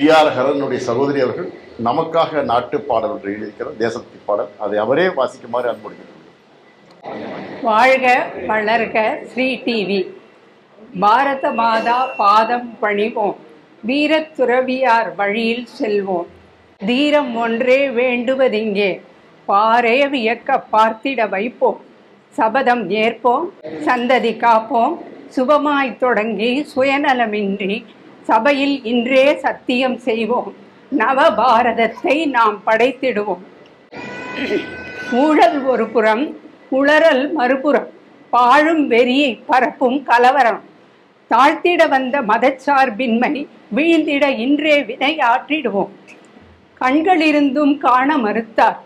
B R ஹரனுடைய சகோதரி அவர்கள் நமக்காக நாட்டு பாடல் ஒன்று எழுதியிருக்கிறார் தேசபக்தி பாடல். அதை அவரே வாசிக்குமாறு அன்புடுகிறார் வாழ்க வளர்க ஸ்ரீ டிவி. பாரத மாதா பாதம் பணிவோம். வீரத்துறவியார் வழியில் செல்வோம். தீரம் ஒன்றே வேண்டுவதிங்கே. பாரே வியக்க பார்த்திட வைப்போம். சபதம் ஏற்போம் சந்ததி காப்போம். சுபமாய் தொடங்கி சுயநலமின்றி சபையில் இன்றே சத்தியம் செய்வோம். நவ பாரதத்தை நாம் படைத்திடுவோம். ஊழல் ஒரு புறம் உளறல் மறுபுறம் பாழும் வெறியை பரப்பும் கலவரம். தாழ்த்திட வந்த மதச்சார்பின்மை வீழ்ந்திட இன்றே வினையாற்றிடுவோம். கண்களிருந்தும் காண மறுத்தார்.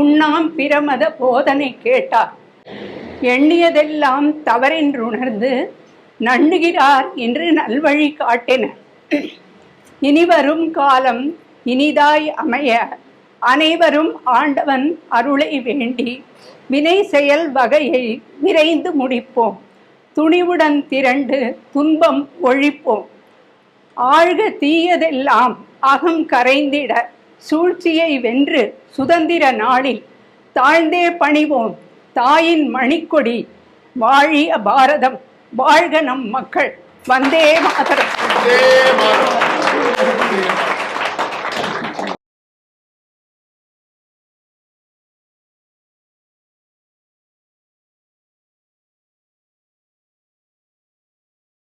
உண்ணாம் பிரமத போதனை கேட்டார். எண்ணியதெல்லாம் தவறென்றுணர்ந்து நண்ணுகிறார் என்று நல்வழி காட்டினர். இனிவரும் காலம் இனிதாய் அமைய அனைவரும் ஆண்டவன் அருளை வேண்டி வினை செயல் வகையை விரைந்து முடிப்போம். துணிவுடன் திரண்டு துன்பம் ஒழிப்போம். ஆழ்க தீயதெல்லாம் அகம் கரைந்திட சூழ்ச்சியை வென்று சுதந்திர நாளில் தாழ்ந்தே பணிவோம். தாயின் மணிக்கொடி வாழிய பாரதம் வாழ்க நம் மக்கள். வந்தே மாதரம்.